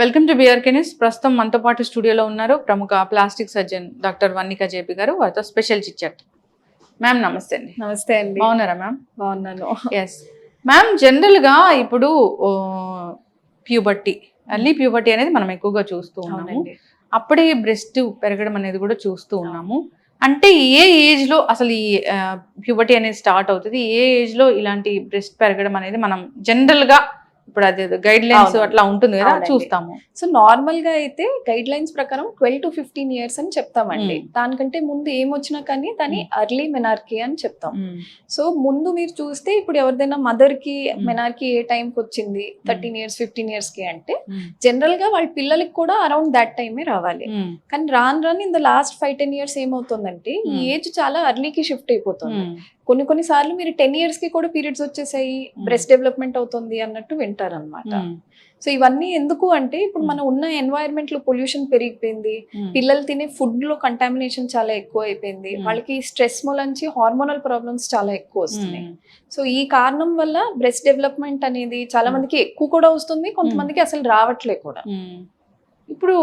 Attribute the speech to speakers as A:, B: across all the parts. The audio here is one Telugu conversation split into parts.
A: వెల్కమ్ టు బిఆర్కే న్యూస్ ప్రస్తుతం మనతో పాటు స్టూడియోలో ఉన్నారు ప్రముఖ plastic surgeon doctor Vannika JP గారు. వారితో స్పెషల్ చిచ్చట్ మ్యామ్ నమస్తే అండి.
B: నమస్తే అండి.
A: బాగున్నారా మ్యామ్
B: బాగున్నాను.
A: ఎస్ మ్యామ్ జనరల్గా ఇప్పుడు ప్యూబర్టీ అర్లీ ప్యూబర్టీ అనేది మనం ఎక్కువగా చూస్తూ ఉన్నాము. అప్పుడే బ్రెస్ట్ పెరగడం అనేది కూడా చూస్తూ ఉన్నాము. అంటే ఏ ఏజ్లో అసలు ఈ ప్యూబర్టీ అనేది స్టార్ట్ అవుతుంది? ఏ ఏజ్లో ఇలాంటి బ్రెస్ట్ పెరగడం అనేది మనం జనరల్గా ఇప్పుడు అది గైడ్ లైన్స్. అట్లా ఉంటుంది కదా. చూస్తాము
B: సో నార్మల్గా అయితే గైడ్ లైన్స్ ప్రకారం ట్వెల్వ్ టు ఫిఫ్టీన్ ఇయర్స్ అని చెప్తామండి. దానికంటే ముందు ఏమొచ్చినా కానీ దాన్ని అర్లీ మెనార్కీ అని చెప్తాం. సో ముందు మీరు చూస్తే ఇప్పుడు ఎవరిదైనా
A: మదర్కి.
B: మెనార్కీ ఏ టైం కి వచ్చింది థర్టీన్ ఇయర్స్ ఫిఫ్టీన్ ఇయర్స్కి అంటే. జనరల్గా వాళ్ళ పిల్లలకి కూడా అరౌండ్ దాట్ టైమే రావాలి. కానీ రాను రాను in the last five ten years ఏమవుతుందంటే ఈ. ఏజ్ చాలా అర్లీకి షిఫ్ట్ అయిపోతుంది. కొన్ని కొన్ని సార్లు మీరు టెన్ ఇయర్స్కి కూడా పీరియడ్స్ వచ్చేసాయి బ్రెస్ట్ డెవలప్మెంట్ అవుతుంది అన్నట్టు వింటారనమాట
A: మ్మ్.
B: సో ఇవన్నీ ఎందుకు అంటే ఇప్పుడు
A: మ్మ్.
B: మనం ఉన్న ఎన్వైరన్మెంట్లో పొల్యూషన్ పెరిగిపోయింది. పిల్లలు తినే ఫుడ్లో కంటామినేషన్ చాలా ఎక్కువ అయిపోయింది. వాళ్ళకి స్ట్రెస్ మూలంచి హార్మోనల్ ప్రాబ్లమ్స్ చాలా ఎక్కువ వస్తున్నాయి. సో ఈ కారణం వల్ల బ్రెస్ట్ డెవలప్మెంట్ అనేది చాలా. మందికి ఎక్కువ కూడా వస్తుంది కొంతమందికి అసలు రావట్లే కూడా.
A: ఇప్పుడు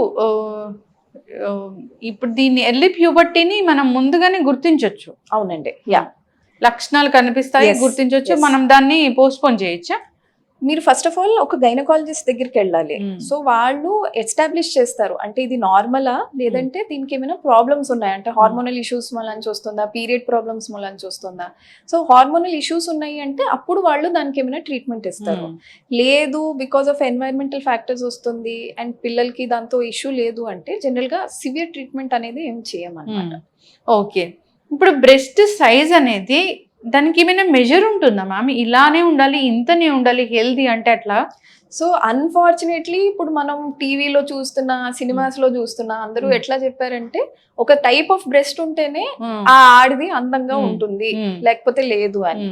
A: ఇప్పుడు దీన్ని ఎర్లీ ప్యూబర్టీని మనం ముందుగానే గుర్తించవచ్చు
B: అవునండి యా
A: లక్షణాలు కనిపిస్తాయి
B: Yes,
A: గుర్తించవచ్చు
B: yes.
A: మనం దాన్ని పోస్ట్పోన్ చేయొచ్చా?
B: మీరు ఫస్ట్ ఆఫ్ ఆల్ ఒక గైనకాలజిస్ట్ దగ్గరికి వెళ్ళాలి. సో వాళ్ళు ఎస్టాబ్లిష్ చేస్తారు. అంటే ఇది నార్మలా లేదంటే దీనికి ఏమైనా ప్రాబ్లమ్స్ ఉన్నాయా? అంటే హార్మోనల్ ఇష్యూస్ మూలంచి వస్తుందా? పీరియడ్ ప్రాబ్లమ్స్ మూలంచి వస్తుందా? సో హార్మోనల్ ఇష్యూస్ ఉన్నాయి అంటే అప్పుడు వాళ్ళు దానికి ఏమైనా ట్రీట్మెంట్ ఇస్తారు.
A: మ్మ్.
B: లేదు బికాస్ ఆఫ్ ఎన్వైరన్మెంటల్ ఫ్యాక్టర్స్ వస్తుంది అండ్ పిల్లలకి దాంతో ఇష్యూ లేదు అంటే జనరల్గా సివియర్ ట్రీట్మెంట్ అనేది ఏం చేయమన్నమాట.
A: ఓకే ఇప్పుడు బ్రెస్ట్ సైజ్ అనేది దానికి ఏమైనా మెజర్ ఉంటుందా మ్యామ్ ఇలానే ఉండాలి ఇంతనే ఉండాలి హెల్దీ అంటే అట్లా
B: సో అన్ఫార్చునేట్లీ ఇప్పుడు మనం టీవీలో చూస్తున్న సినిమాస్లో చూస్తున్న అందరూ
A: Hmm.
B: ఎట్లా చెప్పారంటే ఒక టైప్ ఆఫ్ బ్రెస్ట్ ఉంటేనే
A: మ్మ్.
B: ఆ ఆడిది అందంగా
A: Hmm.
B: ఉంటుంది. లేకపోతే లేదు అని.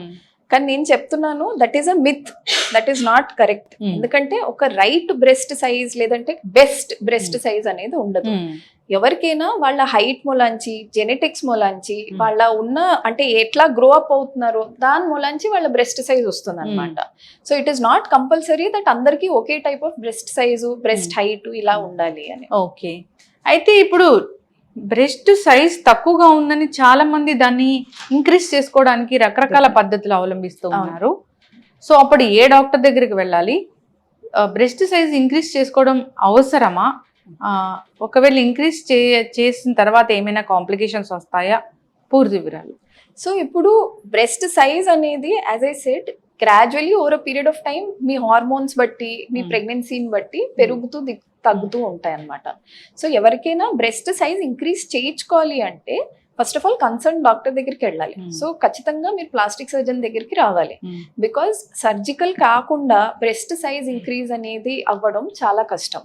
B: కానీ నేను చెప్తున్నాను that is a myth that is not correct
A: Hmm.
B: ఎందుకంటే ఒక రైట్ బ్రెస్ట్ సైజ్ లేదంటే బెస్ట్ బ్రెస్ట్
A: Hmm.
B: సైజ్ అనేది ఉండదు
A: మ్మ్.
B: ఎవరికైనా వాళ్ళ హైట్ మూలాంచి జెనెటిక్స్ మూలాంచి
A: Hmm.
B: వాళ్ళ ఉన్న అంటే ఎట్లా గ్రో అప్ అవుతున్నారో దాని మూలాంచి వాళ్ళ బ్రెస్ట్ సైజ్ వస్తుంది అనమాట so it is not compulsory that అందరికీ ఒకే type of breast size breast
A: Hmm.
B: Height ఇలా ఉండాలి అని
A: ఓకే అయితే ఇప్పుడు బ్రెస్ట్ సైజ్ తక్కువగా ఉందని చాలా మంది దాన్ని ఇంక్రీజ్ చేసుకోవడానికి రకరకాల పద్ధతులు అవలంబిస్తూ. ఉన్నారు. సో అప్పుడు ఏ డాక్టర్ దగ్గరికి వెళ్ళాలి? బ్రెస్ట్ సైజ్ ఇంక్రీజ్ చేసుకోవడం అవసరమా? ఒకవేళ ఇంక్రీజ్ చే చేసిన తర్వాత ఏమైనా కాంప్లికేషన్స్ వస్తాయా? పూర్తి వివరాలు.
B: సో ఇప్పుడు బ్రెస్ట్ సైజ్ అనేది as I said gradually over a period of time me hormones బట్టి మీ
A: Hmm.
B: ప్రెగ్నెన్సీని బట్టి పెరుగుతూ తగ్గుతూ ఉంటాయి అన్నమాట సో ఎవరికైనా బ్రెస్ట్ సైజ్ ఇంక్రీజ్ చేయించుకోవాలి అంటే first of all concern doctor దగ్గరికి వెళ్ళాలి.
A: Hmm.
B: సో ఖచ్చితంగా మీరు ప్లాస్టిక్ సర్జన్ దగ్గరికి రావాలి. బికాస్ సర్జికల్ కాకుండా బ్రెస్ట్ సైజ్ ఇంక్రీజ్ అనేది అవ్వడం చాలా కష్టం.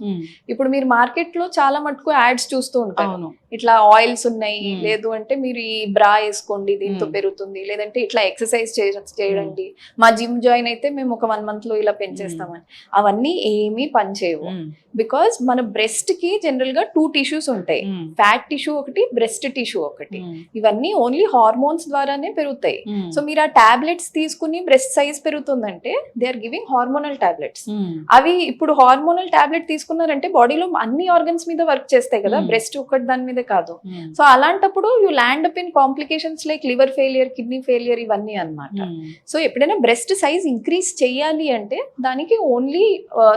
B: ఇప్పుడు మీరు మార్కెట్లో చాలా మటుకు యాడ్స్ చూస్తూ ఉంటారు. ఇట్లా ఆయిల్స్ ఉన్నాయి.
A: Hmm.
B: లేదు అంటే మీరు ఈ బ్రా వేసుకోండి దీంతో
A: Hmm.
B: పెరుగుతుంది. లేదంటే ఇట్లా ఎక్సర్సైజ్ చేయండి. మా జిమ్ జాయిన్ అయితే మేము ఒక వన్ మంత్లో ఇలా పెంచేస్తామని అవన్నీ ఏమీ పనిచేయవు. బికాస్ మన బ్రెస్ట్కి జనరల్గా టూ టిష్యూస్ ఉంటాయి. ఫ్యాట్ టిష్యూ ఒకటి బ్రెస్ట్ టిష్యూ ఒకటి. ఇవన్నీ ఓన్లీ హార్మోన్స్ ద్వారానే పెరుగుతాయి. సో మీరు ఆ టాబ్లెట్స్ తీసుకుని breast size పెరుగుతుందంటే they are giving hormonal tablets. అవి ఇప్పుడు హార్మోనల్ టాబ్లెట్ తీసుకున్నారంటే బాడీలో అన్ని ఆర్గన్స్ మీద వర్క్ చేస్తాయి కదా
A: Hmm.
B: బ్రెస్ట్ ఒక్కటి దాని మీద కాదు. సో అలాంటప్పుడు you land up in complications like liver failure kidney failure ఇవన్నీ అన్నమాట
A: మ్మ్.
B: సో ఎప్పుడైనా బ్రెస్ట్ సైజ్ ఇంక్రీజ్ చేయాలి అంటే దానికి ఓన్లీ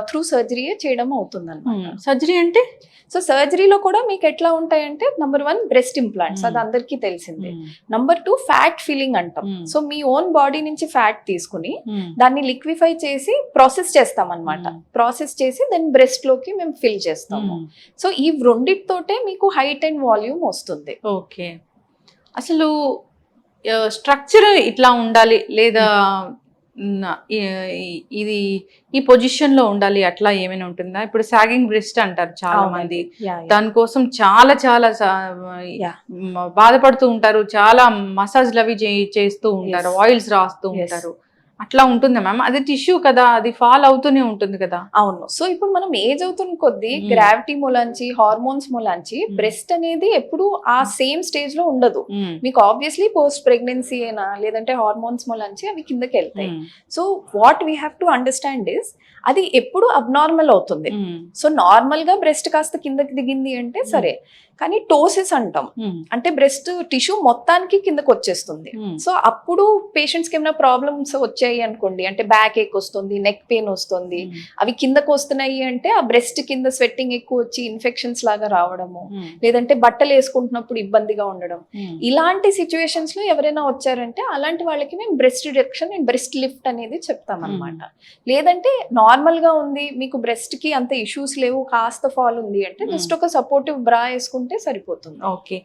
B: త్రూ సర్జరీయే చేయడం అవుతుంది అనమాట.
A: సర్జరీ అంటే
B: సో సర్జరీలో కూడా మీకు ఎట్లా ఉంటాయంటే number one breast implants
A: Hmm.
B: అది అందరికీ తెలిసిందే. నంబర్ టూ ఫ్యాట్ ఫిల్లింగ్ అంటాం
A: Hmm.
B: సో మీ ఓన్ బాడీ నుంచి ఫ్యాట్ తీసుకుని
A: మ్మ్.
B: దాన్ని లిక్విఫై చేసి ప్రాసెస్ చేస్తాం అనమాట
A: Hmm.
B: ప్రాసెస్ చేసి దాన్ని బ్రెస్ట్లోకి మేము ఫిల్ చేస్తాము
A: మ్మ్.
B: సో ఈ రెండిటితోటే మీకు హైట్ అండ్ వాల్యూమ్ వస్తుంది
A: ఓకే అసలు స్ట్రక్చర్ ఇట్లా ఉండాలి లేదా ఇది ఈ పొజిషన్లో ఉండాలి అట్లా ఏమైనా ఉంటుందా? ఇప్పుడు సాగింగ్ బ్రెస్ట్ అంటారు చాలా మంది దానికోసం చాలా చాలా బాధపడుతూ ఉంటారు. చాలా మసాజ్లు అవి చేస్తూ ఉంటారు. ఆయిల్స్ రాస్తూ. ఉంటారు. అట్లా ఉంటుందా మ్యామ్? అది టిష్యూ కదా అది ఫాల్ అవుతూనే ఉంటుంది కదా.
B: అవును. సో ఇప్పుడు మనం ఏజ్ అవుతున్న కొద్దీ. గ్రావిటీ మూలాంచి హార్మోన్స్ మూలాంచి. బ్రెస్ట్ అనేది ఎప్పుడు ఆ సేమ్ స్టేజ్లో ఉండదు. మీకు ఆబ్వియస్లీ పోస్ట్ ప్రెగ్నెన్సీ అయినా లేదంటే హార్మోన్స్ మూలాంచి అవి కిందకి వెళ్తాయి. So what we have to understand is అది ఎప్పుడు అబ్నార్మల్ అవుతుంది. సో నార్మల్గా బ్రెస్ట్ కాస్త కిందకి దిగింది అంటే సరే. కానీ టోసిస్ అంటాం.
A: ఉమ్,
B: అంటే బ్రెస్ట్ టిష్యూ మొత్తానికి కిందకి వచ్చేస్తుంది.
A: ఉమ్,
B: సో అప్పుడు పేషెంట్స్కి ఏమైనా ప్రాబ్లమ్స్ వచ్చాయి అనుకోండి అంటే బ్యాక్ ఏక్ వస్తుంది నెక్ పెయిన్ వస్తుంది
A: ఉమ్,
B: అవి కిందకు వస్తున్నాయి అంటే ఆ బ్రెస్ట్ కింద స్వెట్టింగ్ ఎక్కువ వచ్చి ఇన్ఫెక్షన్స్ లాగా రావడము లేదంటే బట్టలు వేసుకుంటున్నప్పుడు ఇబ్బందిగా ఉండడం. ఇలాంటి సిచ్యువేషన్స్లో ఎవరైనా వచ్చారంటే అలాంటి వాళ్ళకి మేము breast reduction and breast lift అనేది చెప్తాం అనమాట లేదంటే నార్మల్గా ఉంది మీకు బ్రెస్ట్కి అంత ఇష్యూస్ లేవు కాస్త ఫాల్ ఉంది అంటే
A: Hmm.
B: జస్ట్ ఒక సపోర్టివ్ బ్రా వేసుకుంటే సరిపోతుంది.
A: ఓకే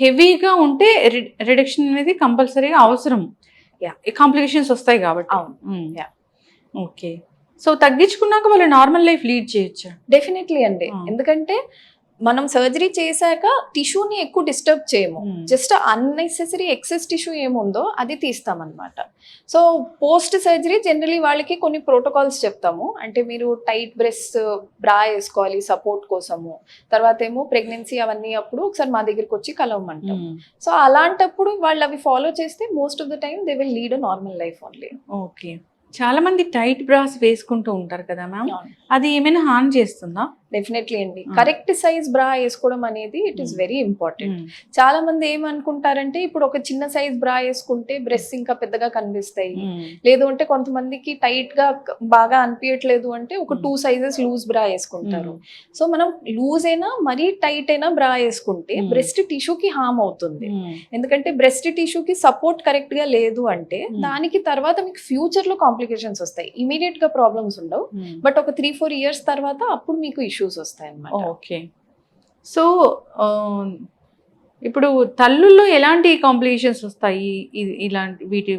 A: హెవీగా ఉంటే రిడక్షన్ అనేది కంపల్సరీగా అవసరం. కాంప్లికేషన్స్ వస్తాయి కాబట్టి.
B: అవును. Yeah.
A: ఓకే సో తగ్గించుకున్నాక వాళ్ళు నార్మల్ లైఫ్ లీడ్ చేయొచ్చా?
B: డెఫినెట్లీ అండి.
A: Hmm.
B: ఎందుకంటే మనం సర్జరీ చేశాక టిష్యూని ఎక్కువ డిస్టర్బ్ చేయము.
A: Hmm.
B: Just unnecessary excess tissue ఏముందో అది తీస్తామన్నమాట. సో పోస్ట్ సర్జరీ జనరలీ వాళ్ళకి కొన్ని ప్రోటోకాల్స్ చెప్తాము. అంటే మీరు టైట్ బ్రెస్ట్ బ్రా వేసుకోవాలి సపోర్ట్ కోసము. తర్వాత ఏమో ప్రెగ్నెన్సీ అవన్నీ అప్పుడు ఒకసారి మా దగ్గరికి వచ్చి కలవమంటాం సో అలాంటప్పుడు వాళ్ళు అవి ఫాలో చేస్తే most of the time they will lead a normal life only
A: okay చాలా మంది టైట్ బ్రాస్ వేసుకుంటూ ఉంటారు కదా మ్యామ్? అది ఏమైనా హాని చేస్తుందా?
B: డెఫినెట్లీ అండి
A: Hmm.
B: కరెక్ట్ సైజ్ బ్రా వేసుకోవడం అనేది it is
A: Hmm.
B: Very important చాలా మంది ఏమనుకుంటారంటే ఇప్పుడు ఒక చిన్న సైజ్ బ్రా వేసుకుంటే బ్రెస్ట్ ఇంకా పెద్దగా కనిపిస్తాయి
A: ఉమ్,
B: లేదు అంటే కొంతమందికి టైట్గా బాగా అనిపించట్లేదు అంటే ఒక
A: Hmm.
B: టూ సైజెస్ లూజ్ బ్రా వేసుకుంటారు సో మనం లూజ్ అయినా మరీ టైట్ అయినా బ్రా వేసుకుంటే
A: Hmm.
B: బ్రెస్ట్ టిష్యూకి హామ్ అవుతుంది ఎందుకంటే బ్రెస్ట్ టిష్యూకి సపోర్ట్ కరెక్ట్గా లేదు అంటే
A: Hmm.
B: దానికి తర్వాత మీకు ఫ్యూచర్లో కాంప్లికేషన్స్ వస్తాయి ఇమీడియట్గా ప్రాబ్లమ్స్ ఉండవు. బట్ ఒక త్రీ ఫోర్ ఇయర్స్ తర్వాత అప్పుడు మీకు ఇష్యూస్ వస్తాయి అన్నమాట
A: ఓకే సో ఇప్పుడు తల్లుల్లో ఎలాంటి కాంప్లికేషన్స్ వస్తాయి? ఇలాంటి వీటి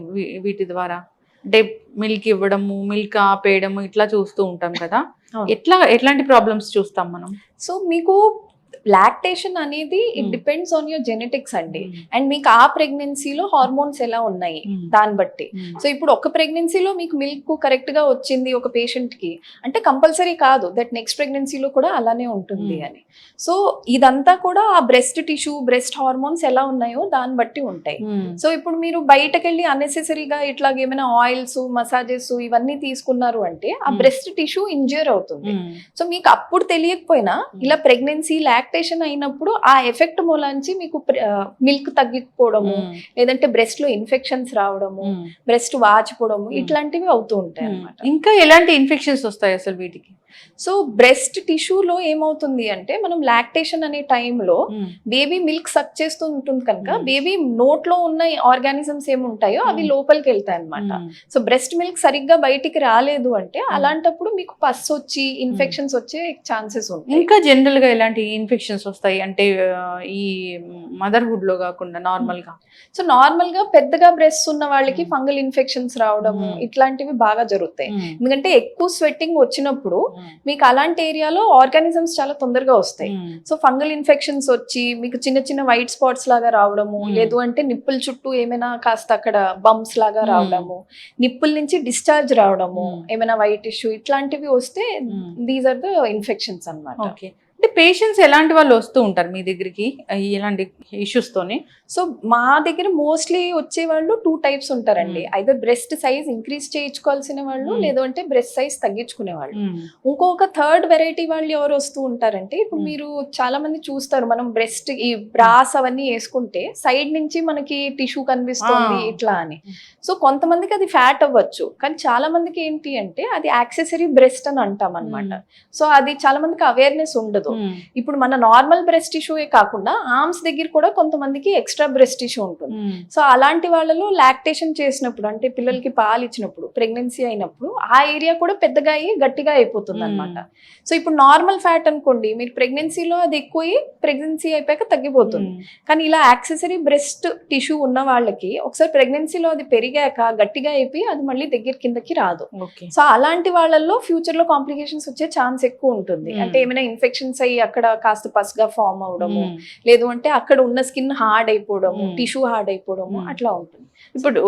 A: వీటి ద్వారా? అంటే మిల్క్ ఇవ్వడము మిల్క్ ఆపేయడము ఇట్లా చూస్తూ ఉంటాం కదా. ఎట్లా ఎట్లాంటి ప్రాబ్లమ్స్ చూస్తాం మనం?
B: సో మీకు లాక్టేషన్ అనేది it
A: Hmm.
B: Depends on your genetics అండి. అండ్ మీకు ఆ ప్రెగ్నెన్సీలో హార్మోన్స్ ఎలా ఉన్నాయి
A: ఉమ్,
B: దాన్ని బట్టి. సో ఇప్పుడు ఒక ప్రెగ్నెన్సీలో మీకు మిల్క్ కరెక్ట్గా వచ్చింది ఒక పేషెంట్కి అంటే కంపల్సరీ కాదు. దట్ నెక్స్ట్ ప్రెగ్నెన్సీలో కూడా అలానే ఉంటుంది
A: Hmm.
B: అని. సో ఇదంతా కూడా ఆ బ్రెస్ట్ టిష్యూ బ్రెస్ట్ హార్మోన్స్ ఎలా ఉన్నాయో దాన్ని బట్టి ఉంటాయి. సో ఇప్పుడు మీరు బయటకు వెళ్ళి అన్నెసెసరీగా ఇట్లాగ ఏమైనా ఆయిల్స్ మసాజెస్ ఇవన్నీ తీసుకున్నారు అంటే ఆ
A: Hmm.
B: బ్రెస్ట్ టిష్యూ ఇంజర్ అవుతుంది. సో మీకు అప్పుడు తెలియకపోయినా ఇలా ప్రెగ్నెన్సీ లాక్టేషన్ అయినప్పుడు ఆ ఎఫెక్ట్ మూలాంచి మీకు మిల్క్ తగ్గిపోవడము లేదంటే బ్రెస్ట్లో ఇన్ఫెక్షన్స్ రావడము బ్రెస్ట్ వాచిపోవడము. ఇట్లాంటివి అవుతూ ఉంటాయి
A: ఇంకా ఎలాంటి ఇన్ఫెక్షన్స్ వస్తాయి అసలు వీటికి?
B: సో బ్రెస్ట్ టిష్యూలో ఏమవుతుంది అంటే మనం లాక్టేషన్ అనే టైంలో బేబీ మిల్క్ సక్ చేస్తూ ఉంటుంది కనుక. బేబీ నోట్లో ఉన్న ఆర్గానిజమ్స్ ఏమి ఉంటాయో అవి. లోపలికి వెళ్తాయి అనమాట సో బ్రెస్ట్ మిల్క్ సరిగ్గా బయటికి రాలేదు అంటే అలాంటప్పుడు మీకు పస్ వచ్చి ఇన్ఫెక్షన్స్ వచ్చే ఛాన్సెస్ ఉంటాయి.
A: ఇంకా జనరల్గా ఎలాంటి ఇన్ఫెక్షన్స్ వస్తాయి? అంటే ఈ మదర్హుడ్లో కాకుండా నార్మల్గా
B: సో నార్మల్గా పెద్దగా బ్రెస్ట్ ఉన్న వాళ్ళకి. ఫంగల్ ఇన్ఫెక్షన్స్ రావడము
A: Hmm.
B: ఇట్లాంటివి బాగా జరుగుతాయి. ఎందుకంటే ఎక్కువ స్వెట్టింగ్ వచ్చినప్పుడు మీకు అలాంటి ఏరియాలో ఆర్గానిజమ్స్ చాలా తొందరగా వస్తాయి సో ఫంగల్ ఇన్ఫెక్షన్స్ వచ్చి మీకు చిన్న చిన్న వైట్ స్పాట్స్ లాగా రావడము. లేదు అంటే నిప్పుల చుట్టూ ఏమైనా కాస్త అక్కడ బంప్స్ లాగా. రావడము నిప్పుల నుంచి డిశ్చార్జ్ రావడము. ఏమైనా వైట్ ఇష్యూ ఇట్లాంటివి వస్తే. దీస్ ఆర్ ద ఇన్ఫెక్షన్స్ అన్నమాట
A: ఓకే అంటే పేషెంట్స్ ఎలాంటి వాళ్ళు వస్తూ ఉంటారు మీ దగ్గరికి ఇలాంటి ఇష్యూస్ తోని
B: సో మా దగ్గర మోస్ట్లీ వచ్చే వాళ్ళు టూ టైప్స్ ఉంటారండి
A: Hmm.
B: అయితే బ్రెస్ట్ సైజ్ ఇంక్రీజ్ చేయించుకోవాల్సిన వాళ్ళు
A: Hmm.
B: లేదు అంటే బ్రెస్ట్ సైజ్ తగ్గించుకునే వాళ్ళు ఇంకొక థర్డ్ వెరైటీ వాళ్ళు ఎవరు వస్తూ ఉంటారంటే ఇప్పుడు
A: Hmm.
B: మీరు చాలా మంది చూస్తారు మనం బ్రెస్ట్ ఈ బ్రాస్ అవన్నీ వేసుకుంటే సైడ్ నుంచి మనకి టిష్యూ కనిపిస్తుంది. ఇట్లా అని
A: Hmm.
B: సో కొంతమందికి అది ఫ్యాట్ అవ్వచ్చు కానీ చాలా మందికి ఏంటి అంటే అది యాక్సెసరీ బ్రెస్ట్ అని అంటాం అనమాట సో అది చాలా మందికి అవేర్నెస్ ఉండదు ఇప్పుడు మన నార్మల్ బ్రెస్ట్ టిష్యూయే కాకుండా ఆర్మ్స్ దగ్గర కూడా కొంతమందికి ఎక్స్ట్రా బ్రెస్ట్ టిష్యూ ఉంటుంది. సో అలాంటి వాళ్ళలో లాక్టేషన్ చేసినప్పుడు అంటే పిల్లలకి పాలు ఇచ్చినప్పుడు ప్రెగ్నెన్సీ అయినప్పుడు ఆ ఏరియా కూడా పెద్దగా అయ్యి గట్టిగా అయిపోతుంది అనమాట సో ఇప్పుడు నార్మల్ ఫ్యాట్ అనుకోండి మీరు ప్రెగ్నెన్సీలో అది ఎక్కువ ప్రెగ్నెన్సీ అయిపోయాక తగ్గిపోతుంది. కానీ ఇలా యాక్సెసరీ బ్రెస్ట్ టిష్యూ ఉన్న వాళ్ళకి ఒకసారి ప్రెగ్నెన్సీలో అది పెరిగాక గట్టిగా అయిపోయి అది మళ్ళీ దగ్గర కిందకి రాదు. సో అలాంటి వాళ్ళల్లో ఫ్యూచర్లో కాంప్లికేషన్స్ వచ్చే ఛాన్స్ ఎక్కువ ఉంటుంది.
A: Hmm.
B: అంటే ఏమైనా ఇన్ఫెక్షన్స్ అయ్యి అక్కడ కాస్త పసుగా ఫామ్ అవడము లేదు అంటే అక్కడ ఉన్న స్కిన్ హార్డ్ అయిపోవడము. టిష్యూ హార్డ్ అయిపోవడము. అట్లా ఉంటుంది
A: ఇప్పుడు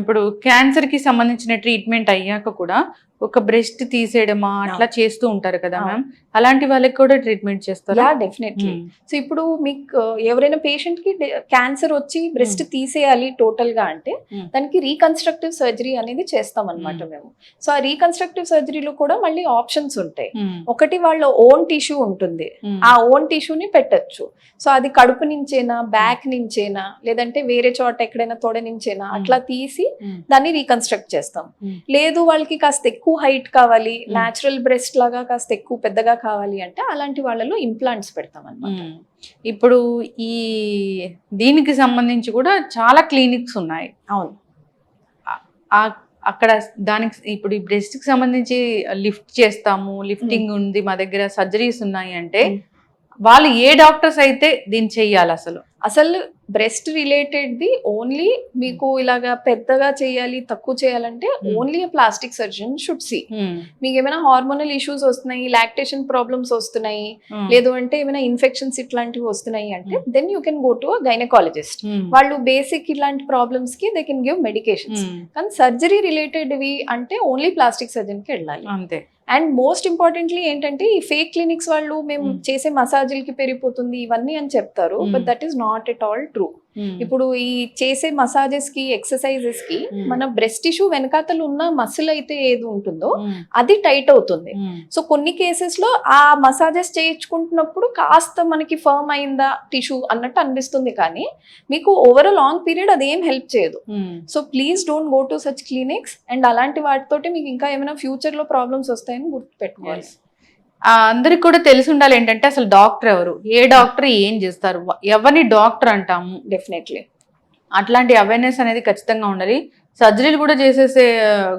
A: ఇప్పుడు క్యాన్సర్కి సంబంధించిన ట్రీట్మెంట్ అయ్యాక కూడా ఒక బ్రెస్ట్ తీసేయడమా అట్లా చేస్తూ ఉంటారు కదా. మ్యామ్ అలాంటి వాళ్ళకి కూడా ట్రీట్మెంట్ చేస్తారా
B: డెఫినెట్లీ. సో ఇప్పుడు మీకు ఎవరైనా పేషెంట్కి క్యాన్సర్ వచ్చి బ్రెస్ట్ తీసేయాలి టోటల్గా అంటే
A: Hmm.
B: దానికి రీకన్స్ట్రక్టివ్ సర్జరీ అనేది చేస్తాం అనమాట
A: Hmm.
B: మేము సో ఆ రీకన్స్ట్రక్టివ్ సర్జరీలో కూడా మళ్ళీ ఆప్షన్స్ ఉంటాయి. ఒకటి వాళ్ళ ఓన్ టిష్యూ ఉంటుంది. ఆ ఓన్ టిష్యూని పెట్టచ్చు సో అది కడుపు నుంచేనా బ్యాక్ నుంచేనా లేదంటే వేరే చోట ఎక్కడైనా తొడ నుంచేనా
A: Hmm.
B: అట్లా తీసి. దాన్ని రీకన్స్ట్రక్ట్ చేస్తాం
A: Hmm.
B: లేదు వాళ్ళకి కాస్త ఎక్కువ హైట్ కావాలి. న్యాచురల్ బ్రెస్ట్ లాగా కాస్త ఎక్కువ పెద్దగా కావాలి అంటే అలాంటి వాళ్ళలో ఇంప్లాంట్స్ పెడతాం అనమాట.
A: ఇప్పుడు ఈ దీనికి సంబంధించి కూడా చాలా క్లినిక్స్ ఉన్నాయి
B: అవును
A: అక్కడ దానికి ఇప్పుడు ఈ బ్రెస్ట్కి సంబంధించి లిఫ్ట్ చేస్తాము లిఫ్టింగ్ ఉంది మా దగ్గర సర్జరీస్ ఉన్నాయి అంటే. వాళ్ళు ఏ డాక్టర్స్ అయితే దీన్ని చెయ్యాలి అసలు
B: అసలు బ్రెస్ట్ రిలేటెడ్ ది ఓన్లీ మీకు ఇలాగా పెద్దగా చేయాలి తక్కువ చేయాలంటే
A: Hmm.
B: Only plastic surgeon should see. మీకు ఏమైనా హార్మోనల్ ఇష్యూస్ వస్తున్నాయి లాక్టేషన్ ప్రాబ్లమ్స్ వస్తున్నాయి
A: మ్మ్.
B: లేదు అంటే ఏమైనా ఇన్ఫెక్షన్స్ ఇట్లాంటివి వస్తున్నాయి అంటే then you can go to a gynaecologist. వాళ్ళు బేసిక్ ఇలాంటి ప్రాబ్లమ్స్కి దే కెన్ గివ్ మెడికేషన్స్. కానీ సర్జరీ రిలేటెడ్వి అంటే ఓన్లీ ప్లాస్టిక్ సర్జన్కి వెళ్ళాలి
A: అంతే
B: అండ్ మోస్ట్ ఇంపార్టెంట్లీ ఏంటంటే ఈ ఫేక్ క్లినిక్స్ వాళ్ళు మేము
A: Hmm.
B: చేసే మసాజులకి పెరిగిపోతుంది ఇవన్నీ అని చెప్తారు
A: Hmm.
B: But that is not at all true. ఇప్పుడు ఈ చేసే మసాజెస్కి ఎక్సర్సైజెస్కి
A: Hmm.
B: మన బ్రెస్ట్ టిష్యూ వెనకాతలు ఉన్న మసిల్ అయితే ఏది ఉంటుందో
A: మ్మ్.
B: అది టైట్ అవుతుంది. సో కొన్ని కేసెస్లో ఆ మసాజెస్ చేయించుకుంటున్నప్పుడు కాస్త మనకి ఫర్మ్ అయిందా టిష్యూ అన్నట్టు అనిపిస్తుంది కానీ మీకు ఓవర్ లాంగ్ పీరియడ్ అది ఏం హెల్ప్ చేయదు. So please don't go to such clinics and అలాంటి వాటితోటి మీకు ఇంకా ఏమైనా ఫ్యూచర్లో ప్రాబ్లమ్స్ వస్తాయని గుర్తుపెట్టుకోవాలి
A: అందరికి కూడా తెలిసి ఉండాలి ఏంటంటే అసలు డాక్టర్ ఎవరు? ఏ డాక్టర్ ఏం చేస్తారు? ఎవరిని డాక్టర్ అంటాము?
B: డెఫినెట్లీ
A: అట్లాంటి అవేర్నెస్ అనేది ఖచ్చితంగా ఉండాలి. సర్జరీలు కూడా చేసేసే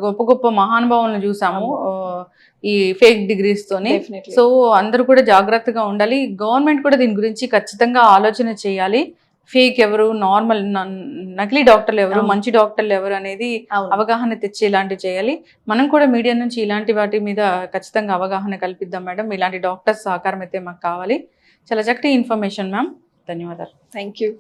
A: గొప్ప గొప్ప మహానుభావులను చూసాము. ఈ ఫేక్ డిగ్రీస్ తోని. సో అందరూ కూడా జాగ్రత్తగా ఉండాలి. గవర్నమెంట్ కూడా దీని గురించి ఖచ్చితంగా ఆలోచన చేయాలి. ఫేక్ ఎవరు నార్మల్ నకిలీ డాక్టర్లు ఎవరు. మంచి డాక్టర్లు ఎవరు అనేది అవగాహన తెచ్చి ఇలాంటివి చేయాలి. మనం కూడా మీడియా నుంచి ఇలాంటి వాటి మీద ఖచ్చితంగా అవగాహన కల్పిద్దాం మేడం. ఇలాంటి డాక్టర్స్ సహకారం అయితే మాకు కావాలి. చాలా చక్కటి ఇన్ఫర్మేషన్ మ్యామ్. ధన్యవాదాలు.
B: Thank you